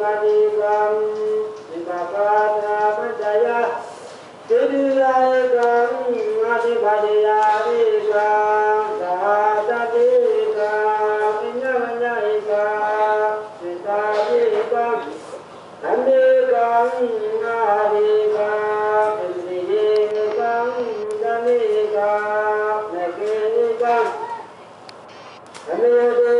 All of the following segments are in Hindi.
मणिकं विपपादापजयः तिर्यैकं मणिभजयादिकं दातदेकं विनयैकं श्रितादेकं अनेकं नारेकं निरेकं जनेकं नकेकं अनेकं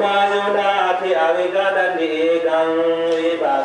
ma yo da thi a vi ga dan ni gang vi ba